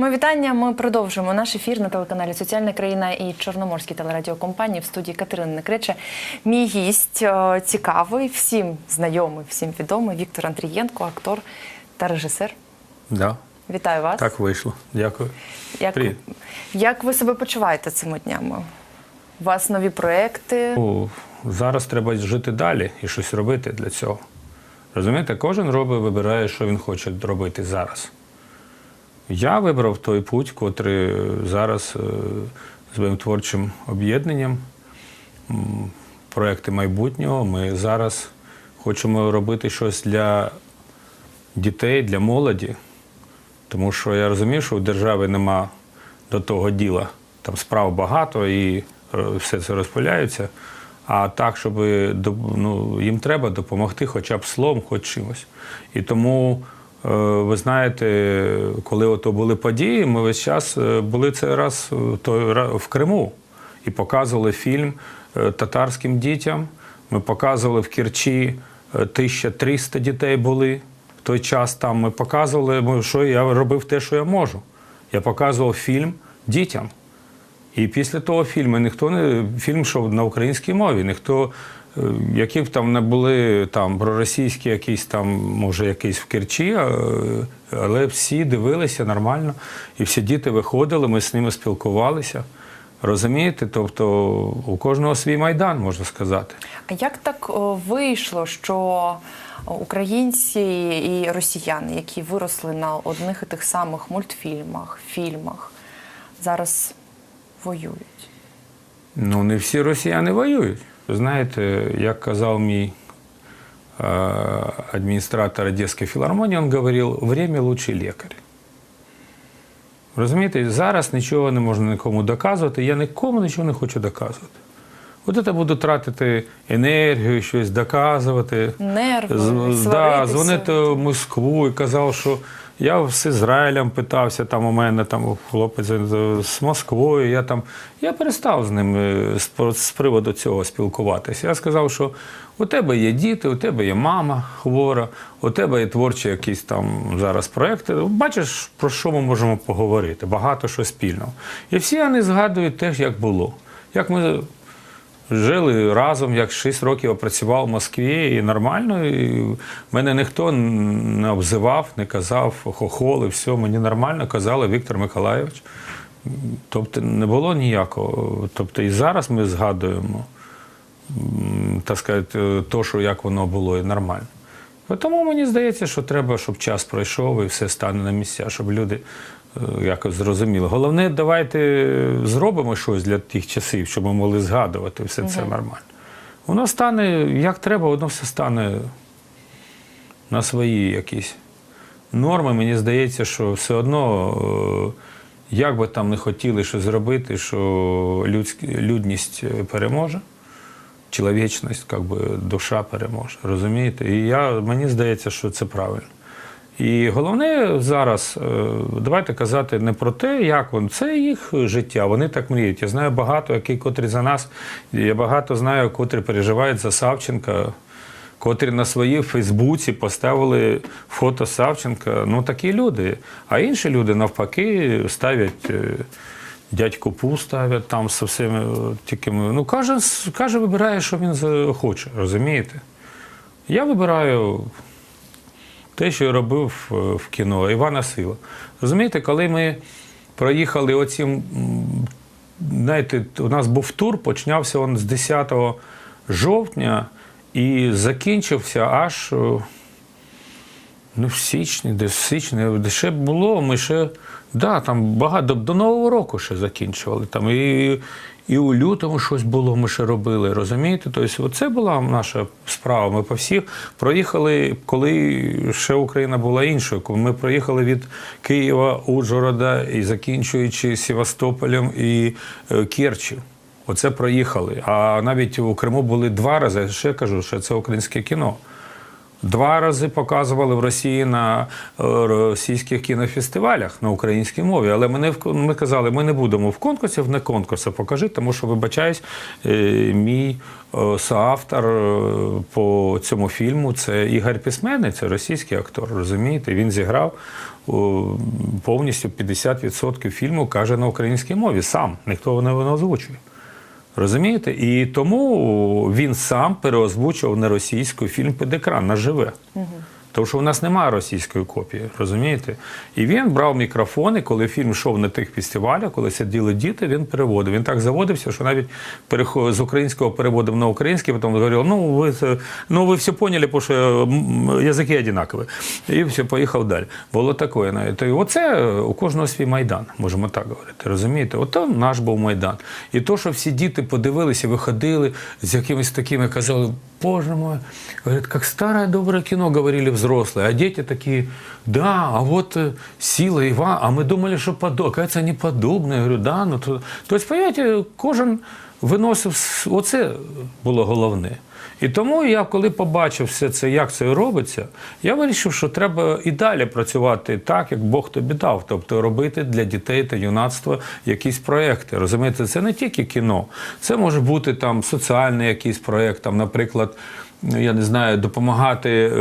Ми вітання. Ми продовжуємо наш ефір на телеканалі Соціальна країна і Чорноморській телерадіокомпанії в студії Катерини Некрече. Мій гість е, цікавий, всім знайомий, всім відомий Віктор Андрієнко, актор та режисер. Да, Вітаю вас. так вийшло. Дякую. Як, Привіт. як ви себе почуваєте цими днями? У вас нові проекти? О, зараз треба жити далі і щось робити для цього. Розумієте, кожен робить, вибирає, що він хоче робити зараз. Я вибрав той путь, котрий зараз е, з моїм творчим об'єднанням, проекти майбутнього. Ми зараз хочемо робити щось для дітей, для молоді. Тому що я розумію, що у держави нема до того діла. Там справ багато і е, все це розпиляється. А так, щоб ну, їм треба допомогти хоча б словом, хоч чимось. І тому, е, ви знаєте, коли ото були події, ми весь час е, були цей раз е, в Криму і показували фільм е, татарським дітям. Ми показували в Керчі е, 1300 дітей були. В той час там ми показували, що я робив те, що я можу. Я показував фільм дітям. І після того фільму ніхто не фільм йшов на українській мові. Ніхто, е, які б там не були там проросійські, якісь там, може, якийсь в Керчі, але всі дивилися нормально. І всі діти виходили, ми з ними спілкувалися. Розумієте? Тобто у кожного свій майдан, можна сказати. А як так вийшло, що українці і росіяни, які виросли на одних і тих самих мультфільмах, фільмах, зараз воюють? Ну, не всі росіяни воюють. Знаєте, як казав мій е, адміністратор Одеської філармонії, він говорив, время лучший лікар. Розумієте, зараз нічого не можна нікому доказувати, я нікому нічого не хочу доказувати. От це буду тратити енергію, щось доказувати. Нерви, З- да, дзвонити в Москву і казав, що я з Ізраїлем питався, там у мене там хлопець з Москвою. Я там я перестав з ним е, з приводу цього спілкуватися. Я сказав, що у тебе є діти, у тебе є мама хвора, у тебе є творчі якісь там зараз проекти. Бачиш, про що ми можемо поговорити? Багато що спільного. І всі вони згадують те, як було. Як ми Жили разом, як 6 років я працював в Москві, і нормально. І мене ніхто не обзивав, не казав, хохоли, все, мені нормально казали Віктор Миколайович. Тобто не було ніякого. Тобто і зараз ми згадуємо, так сказати, то, що як воно було, і нормально. Тому мені здається, що треба, щоб час пройшов і все стане на місця, щоб люди якось зрозуміли. Головне, давайте зробимо щось для тих часів, щоб ми могли згадувати все це нормально. Воно стане як треба, воно все стане на свої якісь норми. Мені здається, що все одно, е, як би там не хотіли щось зробити, що людські, людність е, переможе чоловічність, як би душа переможе. Розумієте? І я, мені здається, що це правильно. І головне зараз, е, давайте казати не про те, як вони, це їх життя, вони так мріють. Я знаю багато, які котрі за нас, я багато знаю, котрі переживають за Савченка, котрі на своїй Фейсбуці поставили фото Савченка. Ну такі люди. А інші люди навпаки ставлять. е, Дядьку Пу ставлять там з всіми е, такими. Ну, каже, каже, вибирає, що він хоче, розумієте? Я вибираю те, що я робив е, в кіно Івана Сила. Розумієте, коли ми проїхали оцім, знаєте, у нас був тур, починався він з 10 жовтня і закінчився аж. е, Ну, в січні, десь в січні, де ще було, ми ще, да, там багато, до Нового року ще закінчували. Там, і, і у лютому щось було, ми ще робили, розумієте? Тобто, це була наша справа. Ми по всіх проїхали, коли ще Україна була іншою. Ми проїхали від Києва, Ужгорода і закінчуючи Севастополем і е, Керчі. Оце проїхали. А навіть у Криму були два рази. Ще кажу, що це українське кіно. Два рази показували в Росії на е, російських кінофестивалях на українській мові. Але ми, не в- ми казали, ми не будемо в конкурсі, в не конкурси покажи, тому що, вибачаюсь, е, мій е, соавтор по цьому фільму це Ігор Письменний, це російський актор, розумієте? Він зіграв повністю 50% фільму каже на українській мові. Сам ніхто не озвучує. Розумієте? І тому він сам переозвучував на російську фільм під екран наживе. Тому що у нас немає російської копії, розумієте? І він брав мікрофон, і коли фільм йшов на тих фестивалях, коли сиділи діти, він переводив. Він так заводився, що навіть з українського переводив на український, потім говорив, ну ви, ну, ви все поняли, бо що язики однакові. І все, поїхав далі. Було таке навіть. І оце у кожного свій майдан, можемо так говорити. Розумієте? Ото наш був майдан. І то, що всі діти подивилися, виходили з якимись такими, казали, Боже мой, говорит, как старое доброе кино, говорили взрослые, а дети такие, да, а вот э, сила Ивана, а мы думали, что подобное, оказывается, не подобное. Я говорю, да, ну то, то есть, понимаете, кожен виносив, с- оце було головне. І тому я, коли побачив все це, як це робиться, я вирішив, що треба і далі працювати так, як Бог тобі дав. Тобто робити для дітей та юнацтва якісь проекти. Розумієте, це не тільки кіно, це може бути там соціальний якийсь проект, там, наприклад, я не знаю, допомагати.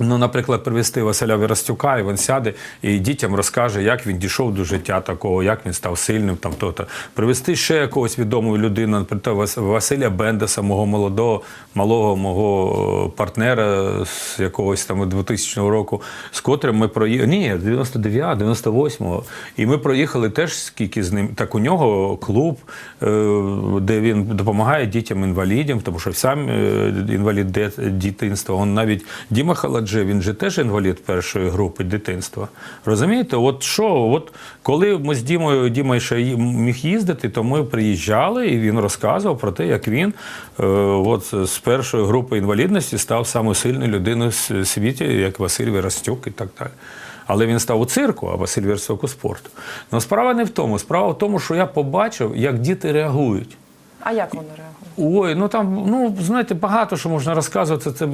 Е, Ну, наприклад, привезти Василя Вірастюка, і він сяде і дітям розкаже, як він дійшов до життя такого, як він став сильним. Там то-то. Привезти ще якогось відомого людину, наприклад, Василя Бендеса, мого молодого, малого мого партнера з якогось там 2000 року, з котрим ми проїхали. Ні, 99, 98-го. І ми проїхали теж скільки з ним. Так у нього клуб, е, де він допомагає дітям інвалідам, тому що сам е, інвалід дитинства. Он навіть Діма Халадже, він же теж інвалід першої групи дитинства. Розумієте, от що, от коли ми з Дімою, Діма ще міг їздити, то ми приїжджали, і він розказував про те, як він е, от з першої групи інвалідності став самою сильною людиною в світі, як Василь Вірастюк і так далі. Але він став у цирку, а Василь Вірастюк у спорту. Ну справа не в тому. Справа в тому, що я побачив, як діти реагують. А як вони реагують? Ой, ну там, ну знаєте, багато що можна розказувати. Це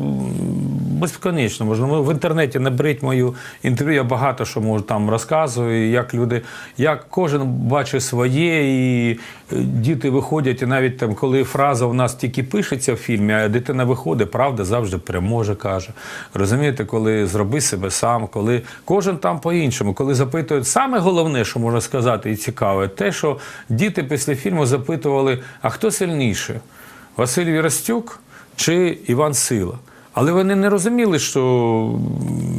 безконечно. Можна в інтернеті наберіть мою інтерв'ю. Я багато що можу там розказую, як люди, як кожен бачить своє, і е, діти виходять, і навіть там, коли фраза у нас тільки пишеться в фільмі, а дитина виходить, правда завжди переможе, каже. Розумієте, коли зроби себе сам, коли кожен там по-іншому, коли запитують, саме головне, що можна сказати, і цікаве, те, що діти після фільму запитували, а хто сильніше? Василь Вірастюк чи Іван Сила? Але вони не розуміли, що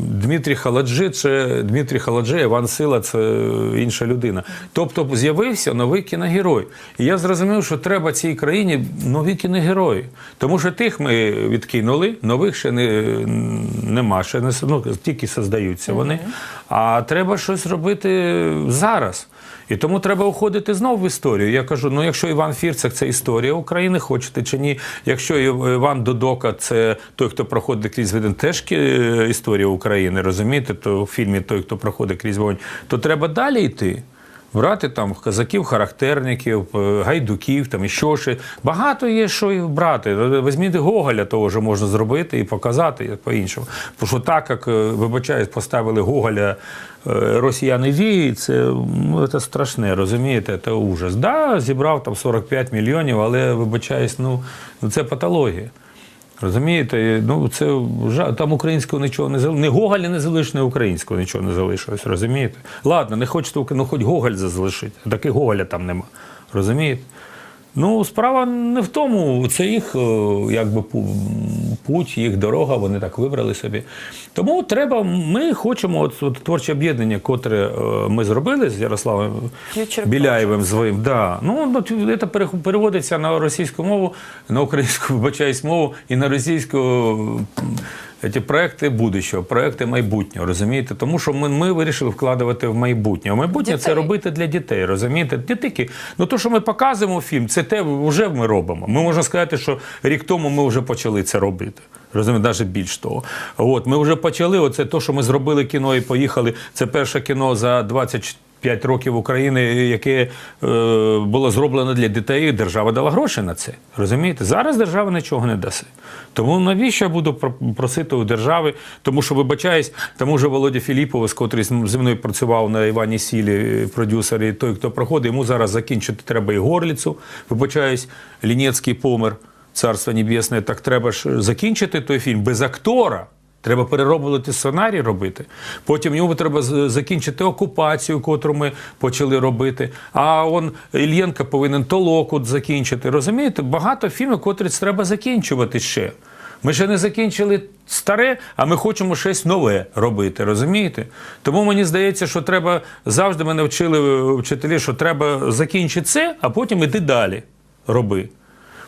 Дмитрій Халаджи це Дмитрій Халаджи, Іван Сила це інша людина. Тобто з'явився новий кіногерой. І я зрозумів, що треба цій країні нові кіногерої. Тому що тих ми відкинули, нових ще не, нема, ще не ну, тільки создаються вони. А треба щось робити зараз. І тому треба уходити знову в історію. Я кажу: ну якщо Іван Фірцек це історія України, хочете чи ні. Якщо Іван Додока це той, хто проходить крізь вогонь, теж кі- історія України, розумієте, то в фільмі той, хто проходить крізь вогонь, то треба далі йти. Брати там казаків, характерників, е, гайдуків, там і що ще. Багато є що і брати. Візьміть Гоголя, того вже можна зробити і показати по-іншому. Бо що так, як, е, вибачаюсь, поставили Гоголя е, росіяни вії, це, ну, це страшне, розумієте, це ужас. Да, зібрав там 45 мільйонів, але вибачаюсь, ну, ну це патологія. Розумієте, ну це там українського нічого не залишилось. Не Гоголя не залишили, не українського нічого не залишилось. Розумієте? Ладно, не хочете, ну хоч Гоголь залишити, а таки Гоголя там нема. Розумієте? Ну, справа не в тому, це їх якби путь, їх дорога, вони так вибрали собі. Тому треба, ми хочемо, от, от творче об'єднання, котре е, ми зробили з Ярославом Future Біляєвим своїм. Да. Ну, ну, це переводиться на російську мову, на українську, вибачаюсь, мову і на російську ці проекти будущого, проекти майбутнього, розумієте? Тому що ми, ми вирішили вкладувати в майбутнє. А майбутнє це робити для дітей, розумієте? Тільки, ну то, що ми показуємо фільм, це те вже ми робимо. Ми можна сказати, що рік тому ми вже почали це робити. Розумієте, навіть більш того. От ми вже почали. Оце то, що ми зробили кіно і поїхали. Це перше кіно за 24 5 років України, яке е, було зроблено для дітей, держава дала гроші на це. Розумієте? Зараз держава нічого не дасть. Тому навіщо я буду просити у держави? Тому що, вибачаюсь, тому ж Володя Філіпов, котрий зі мною працював на Івані Сілі, продюсер, і той, хто проходить, йому зараз закінчити треба і горліцу. Вибачаюсь, Лінецький помер, царство небесне. Так треба ж закінчити той фільм без актора. Треба перероблювати сценарій робити. Потім йому треба закінчити окупацію, котру ми почали робити. А он Ільєнко повинен толоку закінчити. Розумієте, багато фільмів, котрі треба закінчувати ще. Ми ще не закінчили старе, а ми хочемо щось нове робити, розумієте? Тому мені здається, що треба завжди мене вчили е, вчителі, що треба закінчити це, а потім іти далі роби.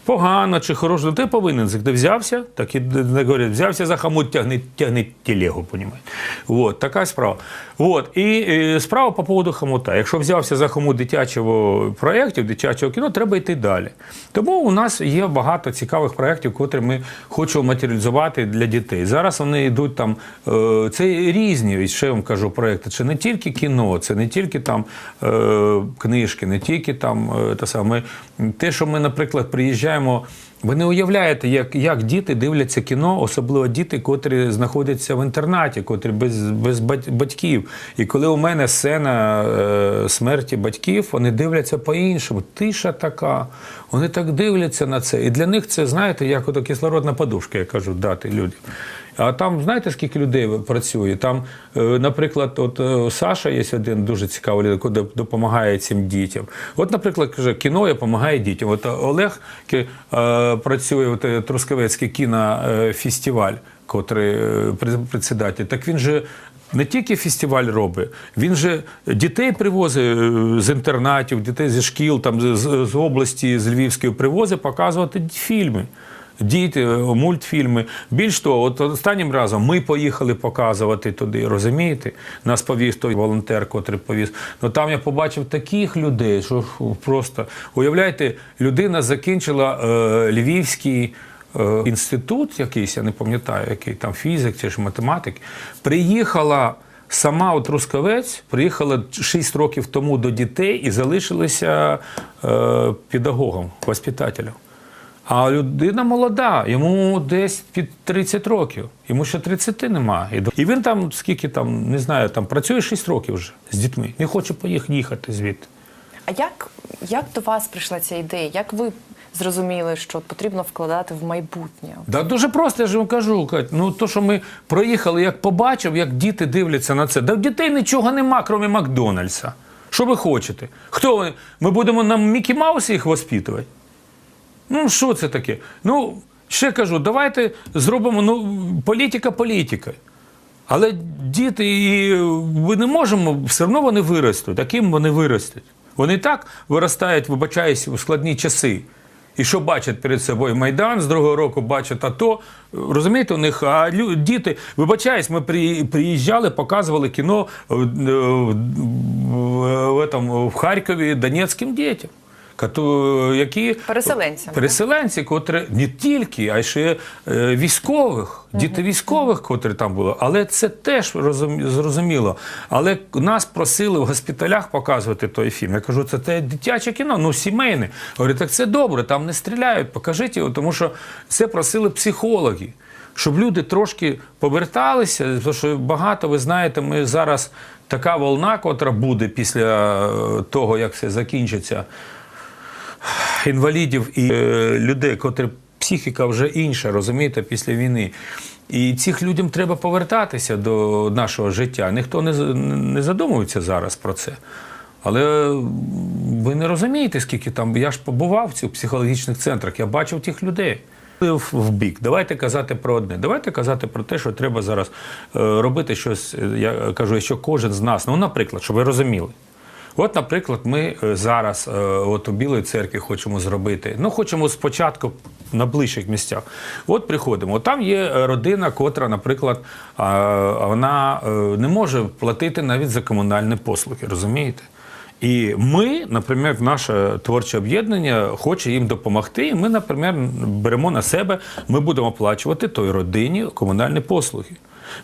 Погано чи хорошо, ти повинен. Ти взявся, так і говорять, взявся за хомут, тягни, тягни телегу, понімаєте. Вот, така справа. Вот. І е, справа по поводу хомута. Якщо взявся за хомут дитячого проєктів, дитячого кіно, треба йти далі. Тому у нас є багато цікавих проєктів, котрі ми хочемо матеріалізувати для дітей. Зараз вони йдуть там, е, це різні, ще я вам кажу, проєкти. Це не тільки кіно, це не тільки там е, книжки, не тільки там е, те саме. Те, що ми, наприклад, приїжджаємо. Ви не уявляєте, як, як діти дивляться кіно, особливо діти, котрі знаходяться в інтернаті, котрі без, без батьків. І коли у мене сцена е, смерті батьків, вони дивляться по-іншому. Тиша така. Вони так дивляться на це. І для них це, знаєте, як ото кислородна подушка, я кажу, дати людям. А там знаєте, скільки людей працює? Там, е, наприклад, от е, Саша є один дуже цікавий людина, який допомагає цим дітям. От, наприклад, каже, кіно я допомагає дітям. От Олег е, працює от, Трускавецький кінофестиваль, котрий председатель. Так він же. Не тільки фестиваль робить, він же дітей привозить з інтернатів, дітей зі шкіл, там з- з області, з Львівської привозить показувати фільми. Діти, е, мультфільми. Більш того, от останнім разом ми поїхали показувати туди, розумієте? Нас повіз той волонтер, котрий повіз. Ну там я побачив таких людей, що просто уявляєте, людина закінчила е, Львівський. е, Інститут якийсь, я не пам'ятаю, який там фізик чи ж математик, приїхала сама от Трускавець, приїхала 6 років тому до дітей і залишилася е, педагогом, воспитателем. А людина молода, йому десь під 30 років, йому ще 30 нема. І він там, скільки там, не знаю, там працює 6 років вже з дітьми. Не хоче поїхати їхати звідти. А як, як до вас прийшла ця ідея? Як ви зрозуміли, що потрібно вкладати в майбутнє? Да дуже просто, я ж вам кажу, Кать. Ну то, що ми проїхали, як побачив, як діти дивляться на це. Да в дітей нічого нема, крім Макдональдса. Що ви хочете? Хто? Ми будемо на Мікі Маусі їх воспитувати? Ну, що це таке? Ну, ще кажу, давайте зробимо ну, політика політика. Але діти, і ми не можемо, все одно вони виростуть. А ким вони виростуть? Вони так виростають, вибачаюсь, у складні часи. І що бачать перед собою Майдан з другого року бачать АТО. Розумієте, у них а діти, вибачаюсь, ми при- приїжджали, показували кіно е, е, в, в, в, в Харкові донецьким дітям. Які Переселенцям, переселенці, котрі не тільки, а й ще е, військових, діти військових, котрі там були. Але це теж зрозуміло. Але нас просили в госпіталях показувати той фільм. Я кажу, це те дитяче кіно, ну сімейне. Говорю, так це добре, там не стріляють, покажіть його, тому що це просили психологи. Щоб люди трошки поверталися, тому що багато, ви знаєте, ми зараз така волна, котра буде після е, того, як все закінчиться, інвалідів і е, людей, котрі психіка вже інша, розумієте, після війни. І цих людям треба повертатися до нашого життя. Ніхто не, не задумується зараз про це. Але ви не розумієте, скільки там. Я ж побував в цих психологічних центрах, я бачив тих людей. В, бік. Давайте казати про одне. Давайте казати про те, що треба зараз е, робити щось. е, Я кажу, що кожен з нас, ну, наприклад, щоб ви розуміли. От, наприклад, ми е, зараз е, от у Білої церкві хочемо зробити. Ну, хочемо спочатку на ближчих місцях. От приходимо. Там є родина, котра, наприклад, вона е, не може платити навіть за комунальні послуги, розумієте? І ми, наприклад, наше творче об'єднання хоче їм допомогти. І ми, наприклад, беремо на себе, ми будемо оплачувати той родині комунальні послуги.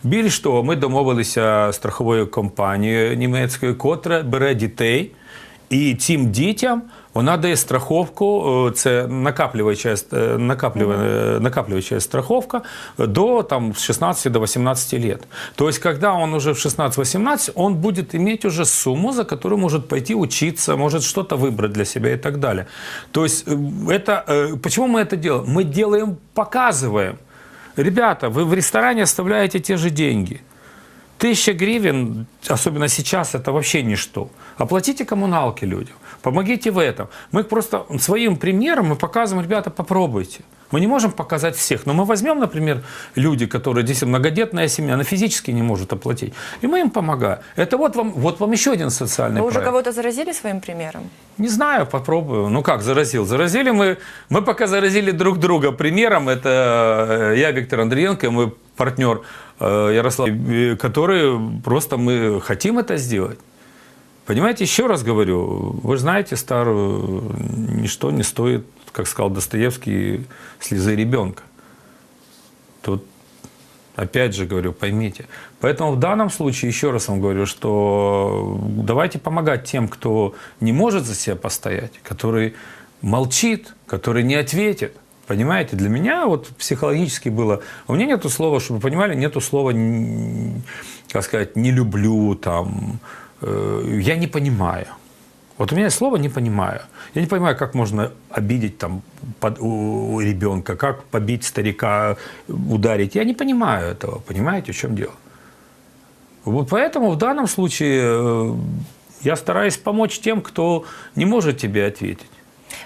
Більш того, ми домовилися з страховою компанією німецькою, котра бере дітей, і цим дітям вона дає страховку, е, це накаплююча, е, накаплюва- накаплююча страховка до там, с 16 до 18 лет. То есть, когда он уже в 16-18, он будет иметь уже сумму, за которую может пойти учиться, может что-то выбрать для себя и так далее. То есть, э, это, э, почему мы это делаем? Мы делаем, показываем ребята, вы в ресторане оставляете те же деньги. Тысяча гривен, особенно сейчас, это вообще ничто. Оплатите коммуналки людям, помогите в этом. Мы просто своим примером мы показываем, ребята, попробуйте. Мы не можем показать всех, но мы возьмем, например, люди, которые здесь многодетная семья, она физически не может оплатить, и мы им помогаем. Это вот вам, вот вам еще один социальный Вы уже проект. кого-то заразили своим примером? Не знаю, попробую. Ну как, заразил? Заразили мы, мы пока заразили друг друга примером. Это э, я, Виктор Андриенко, и мой партнер э, Ярослав, э, который просто мы хотим это сделать. Понимаете, еще раз говорю, вы знаете старую, ничто не стоит, как сказал Достоевский, слезы ребенка. Тут Опять же говорю, поймите. Поэтому в данном случае, еще раз вам говорю, что давайте помогать тем, кто не может за себя постоять, который молчит, который не ответит. Понимаете, для меня вот психологически было, у меня нету слова, чтобы вы понимали, нету слова, как сказать, не люблю, там, э, я не понимаю. Вот у меня есть слово «не понимаю». Я не понимаю, как можно обидеть там, под- у, у ребенка, как побить старика, ударить. Я не понимаю этого, понимаете, в чем дело? Вот поэтому в данном случае э, я стараюсь помочь тем, кто не может тебе ответить.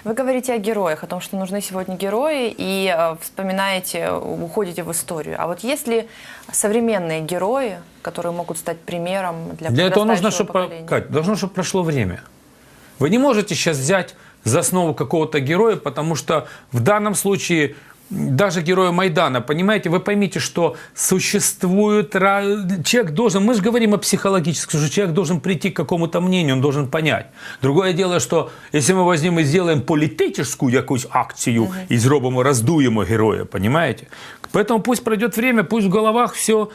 Вы говорите о героях, о том, что нужны сегодня герои, и э, вспоминаете, уходите в историю. А вот есть ли современные герои, которые могут стать примером для, Для этого нужно, чтобы, поколения? Кать, должно, чтобы прошло время. Вы не можете сейчас взять за основу какого-то героя, потому что в данном случае м, даже героя Майдана, понимаете, вы поймите, что существует... ра- Человек должен... Мы же говорим о психологическом, что человек должен прийти к какому-то мнению, он должен понять. Другое дело, что если мы возьмем и сделаем політичну якусь акцію і зробимо, роздуємо героя, понимаете? Поэтому пусть пройдет время, пусть в головах все...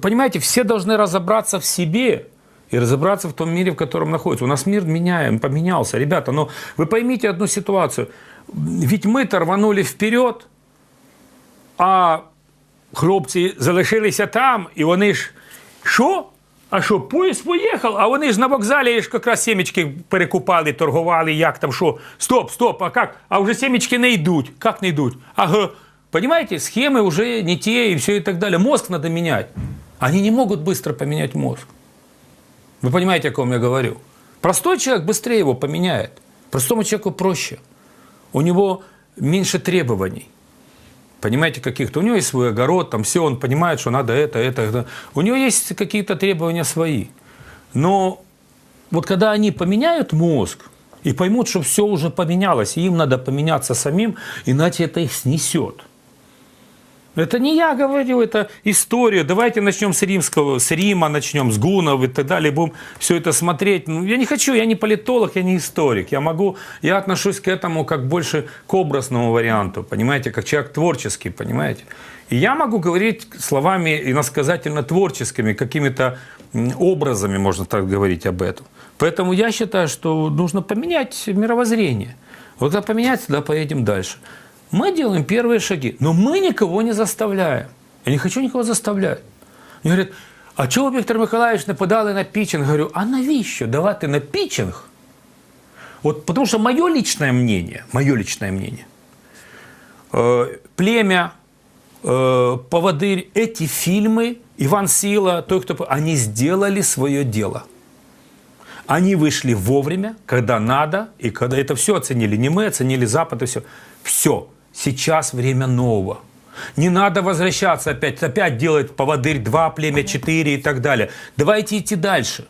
Понимаете, все должны разобраться в себе и разобраться в том мире, в котором находится. У нас мир меняем, поменялся. Ребята, но вы поймите одну ситуацию. Ведь мы-то рванули вперед, а хлопці залишилися там, і вони ж що? А що, поїзд поїхав? А вони ж на вокзалі ж якраз сімечки перекупали, торгували, як там, що? Стоп, стоп, а як? А вже сімечки не йдуть. Як не йдуть? Ага. Понимаете, схемы уже не те и все и так далее. Мозг надо менять. Они не могут быстро поменять мозг. Вы понимаете, о ком я говорю? Простой человек быстрее его поменяет. Простому человеку проще. У него меньше требований. Понимаете, каких-то. У него есть свой огород, там все, он понимает, что надо это, это, это. У него есть какие-то требования свои. Но вот когда они поменяют мозг и поймут, что все уже поменялось, и им надо поменяться самим, иначе это их снесет. Это не я говорю, это история. Давайте начнем с римского, с Рима начнем, с гунов и так далее. Будем все это смотреть. Ну, я не хочу, я не политолог, я не историк. Я могу, я отношусь к этому как больше к образному варианту, понимаете, как человек творческий, понимаете. И я могу говорить словами иносказательно творческими, какими-то образами, можно так говорить об этом. Поэтому я считаю, что нужно поменять мировоззрение. Вот когда поменять, тогда поедем дальше. Мы делаем первые шаги, но мы никого не заставляем. Я не хочу никого заставлять. Мне говорят, а чого Віктор Миколаївич не подали на пічинг? Говорю, а навіщо давати на пічинг? Вот потому что мое личное мнение, мое личное мнение, э, племя, э, поводырь, эти фильмы, Иван Сила, той, кто... Они сделали свое дело. Они вышли вовремя, когда надо, и когда это все оценили. Не мы оценили Запад и все. Все. Сейчас время нового. Не надо возвращаться опять, опять делать поводырь 2, племя 4 и так далее. Давайте идти дальше.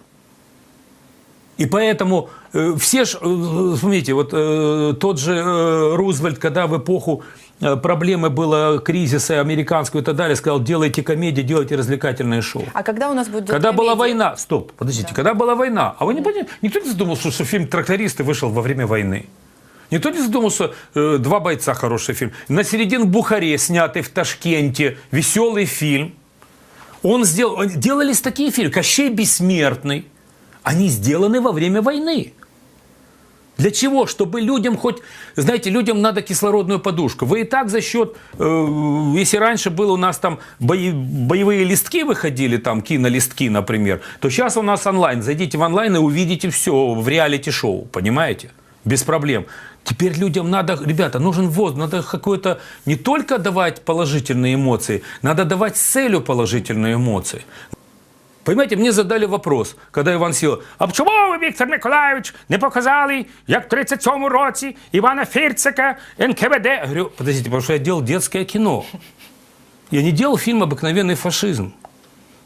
И поэтому э, все ж, э, смотрите, вот э, тот же э, Рузвельт, когда в эпоху э, проблемы было кризиса американского и так далее, сказал, делайте комедии, делайте развлекательное шоу. А когда у нас будет Когда была комедия? война, стоп, подождите, когда была война, а вы не понимаете, никто не задумал, что, что фильм «Трактористы» вышел во время войны. Никто не задумал, что э, «Два бойца» хороший фильм. На середине Бухаре, снятый в Ташкенте, веселый фильм. Он сделал, делались такие фильмы, «Кощей бессмертный». Они сделаны во время войны. Для чего? Чтобы людям хоть, знаете, людям надо кислородную подушку. Вы и так за счет, э, если раньше было у нас там бои- боевые листки выходили, там кинолистки, например, то сейчас у нас онлайн. Зайдите в онлайн и увидите все в реалити-шоу, понимаете? без проблем. Теперь людям надо, ребята, нужен воздух, надо какой-то не только давать положительные эмоции, надо давать с целью положительные эмоции. Понимаете, мне задали вопрос, когда Іван сів, а чому ви, Віктор Миколаївич, не показали, як в 37-му році Івана Фірцика, НКВД? Я говорю, подождите, потому что я делал детское кино. Я не делал фильм «Обыкновенный фашизм».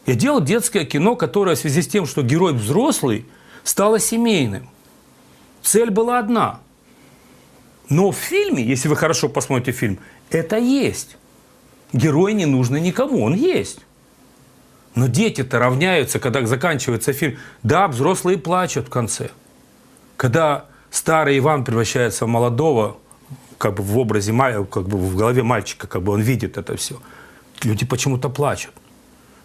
Я делал детское кино, которое в связи с тем, что герой взрослый, стало семейным. Цель была одна. но в фильме, если вы хорошо посмотрите фильм, это есть. Герой не нужно никому, он есть. Но дети-то равняются, когда заканчивается фильм. Да, взрослые плачут в конце. Когда старый Иван превращается в молодого, как бы в образе, как бы в голове мальчика, как бы он видит это все. Люди почему-то плачут.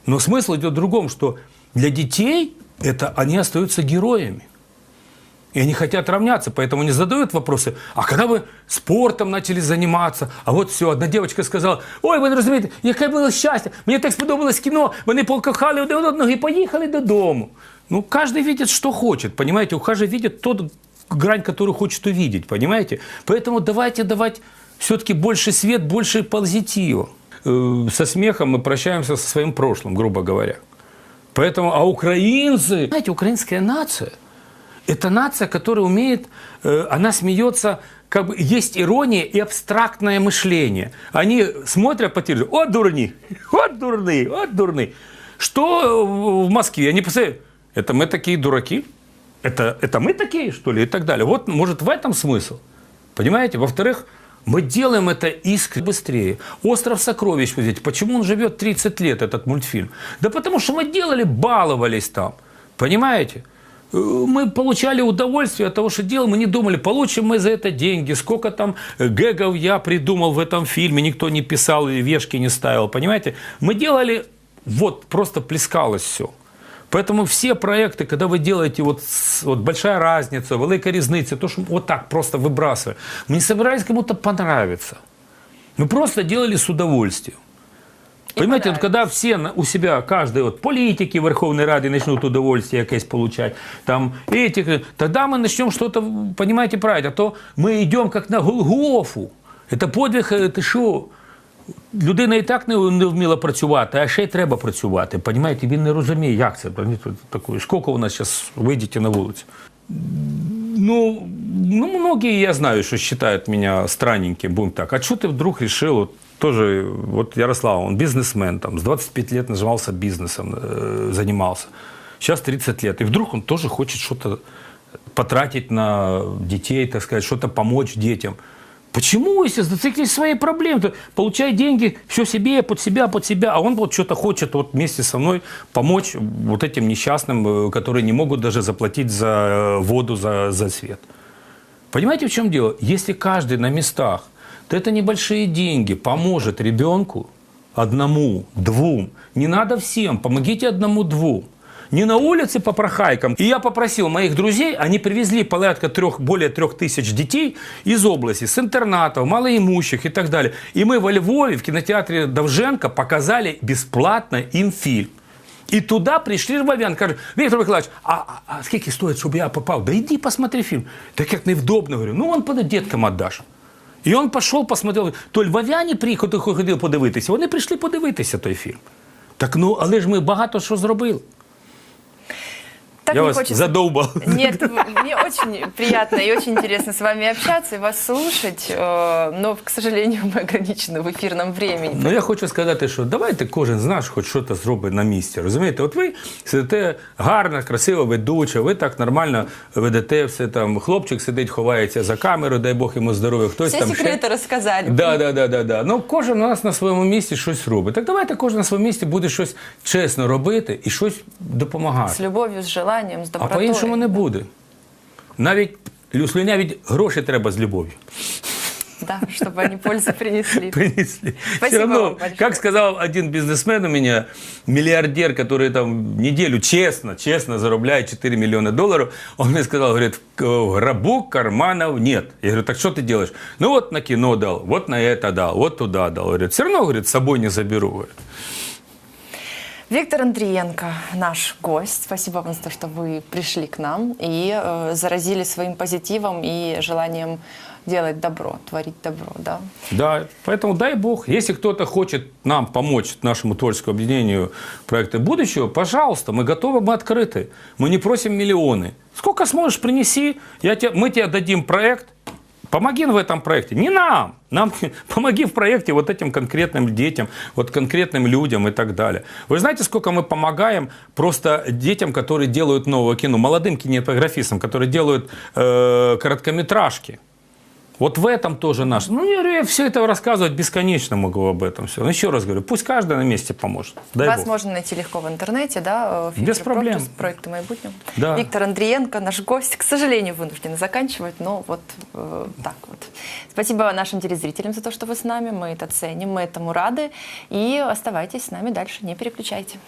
Но смысл идет в другом, что для детей это они остаются героями. И они хотят равняться, поэтому они задают вопросы, а когда вы спортом начали заниматься? А от все, одна дівчинка сказала, ой, ви не розумієте, яке було щастя, мені так сподобалось кіно, вони покохали один одного і поїхали додому. Ну, каждый видит, что хочет, понимаете, у каждого видит тот грань, которую хочет увидеть, понимаете? Поэтому давайте давать все-таки больше свет, больше позитива. Э, Со смехом мы прощаемся со своим прошлым, грубо говоря. Поэтому, а украинцы, знаете, украинская нация – это нация, которая умеет, э, она смеется, как бы есть ирония и абстрактное мышление. Они смотрят по телевизору, вот дурни, вот дурны, вот дурны. Что в Москве? Они посмотрят, это мы такие дураки? Это, это мы такие, что ли? И так далее. Вот, может, в этом смысл. Понимаете? Во-вторых, мы делаем это искренне быстрее. «Остров сокровищ» взять. Почему он живет 30 лет, этот мультфильм? Да потому что мы делали, баловались там. Понимаете? Э, Мы получали удовольствие от того, что делал. Мы не думали, получим мы за это деньги, сколько там гэгов я придумал в этом фильме, никто не писал и вешки не ставил, понимаете? Мы делали, вот, просто плескалось все. Поэтому все проекты, когда вы делаете вот, вот большая разница, велика різниця, то, что вот так просто выбрасываем, мы не собирались кому-то понравиться. Мы просто делали с удовольствием. Понимаете, вот когда все на- у себя, каждый, вот политики Верховной Рады начнут удовольствие якесь получать, там этих, тогда мы начнем что-то, понимаете, править. А то мы идем как на Голгофу. Это подвиг, е, ти що? Людина і так не, не вміла працювати, а ще й треба працювати. Понимаєте, він не розуміє, як це. Такое. Скільки у нас зараз вийдете на вулицю? Ну, ну, многие, я знаю, что считают меня странненьким, будем так. А что ты вдруг решил, вот, тоже, вот Ярослав, он бизнесмен, там, с 25 лет нажимался бизнесом, э, занимался. Сейчас 30 лет. И вдруг он тоже хочет что-то потратить на детей, так сказать, что-то помочь детям. Почему, если зациклись в своей проблеме, то получай деньги, все себе, под себя, под себя, а он вот что-то хочет вот вместе со мной помочь вот этим несчастным, э, которые не могут даже заплатить за э, воду, за, за свет. Понимаете, в чем дело? Если каждый на местах, то это небольшие деньги поможет ребенку одному, двум. Не надо всем, помогите одному-двум. Не на улице по прохайкам. И я попросил моих друзей, они привезли порядка трех, более трех тысяч детей из области, с интернатов, малоимущих и так далее. И мы во Львове в кинотеатре Довженко показали бесплатно им фильм. І туди прийшли львов'яни, кажуть, Віктор Миколаївич, а, а, а скільки стоїть, щоб я попав? Да йди посмотри фільм. Так як невдобно, говорю, ну он подай діткам віддаш. І він пішов, посмотрел, то львов'яни приїхали, ходили подивитися, вони прийшли подивитися той фільм. Так ну, але ж ми багато що зробили. Так я не вас хочется задовбав. Нет, мне очень приятно и очень интересно с вами общаться и вас слушать, э, но, к сожалению, мы ограничены в эфирном времени. Ну я хочу сказати, що давайте кожен з нас хоч щось зробить на місці. Розумієте, от ви сидите гарна, красива ведуча, ви так нормально ведете все там. Хлопчик сидить, ховається за камерою, дай Бог йому здоров'я. Хтось Все там ще... секреты рассказали. Да, да, да, да, да. Ну кожен у нас на своєму місці щось робить. Так давайте кожен на своєму місці буде щось чесно робити і щось С допомагати. любовью, с желанием, с А добротой. по-іншому не буде. Навіть слюнявіть гроші треба з любов'ю. Да, чтобы они пользу принесли. принесли. Спасибо Все равно, вам большое. как сказал один бизнесмен у меня, миллиардер, который там неделю честно, честно зарабатывает 4 миллиона долларов, он мне сказал, говорит, в гробу карманов нет. Я говорю, так что ты делаешь? Ну вот на кино дал, вот на это дал, вот туда дал. Говорит, все равно, говорит, с собой не заберу. Говорит. Виктор Андриенко, наш гость. Спасибо вам за то, что вы пришли к нам и э, заразили своим позитивом и желанием делать добро, творить добро, да. Да, поэтому дай бог, если кто-то хочет нам помочь нашему творческому объединению проекта будущего, пожалуйста, мы готовы, мы открыты. Мы не просим миллионы. Сколько сможешь, принеси, я тебе, мы тебе дадим проект, Помоги в этом проекте. Не нам. Нам помоги в проекте вот этим конкретным детям, вот конкретным людям и так далее. Вы знаете, сколько мы помогаем просто детям, которые делают новое кино, молодым кинематографистам, которые делают э, короткометражки. Вот в этом тоже наш. Ну, я, я все это рассказывать бесконечно могу об этом все. Но еще раз говорю, пусть каждый на месте поможет. Дай Вас бог. можно найти легко в интернете, да, э, Без «Фильтр проблем. Проктус», проекты майбутнего. Да. Виктор Андриенко, наш гость, к сожалению, вынужден заканчивать, но вот э, так вот. Спасибо нашим телезрителям за то, что вы с нами, мы это ценим, мы этому рады. И оставайтесь с нами дальше, не переключайте.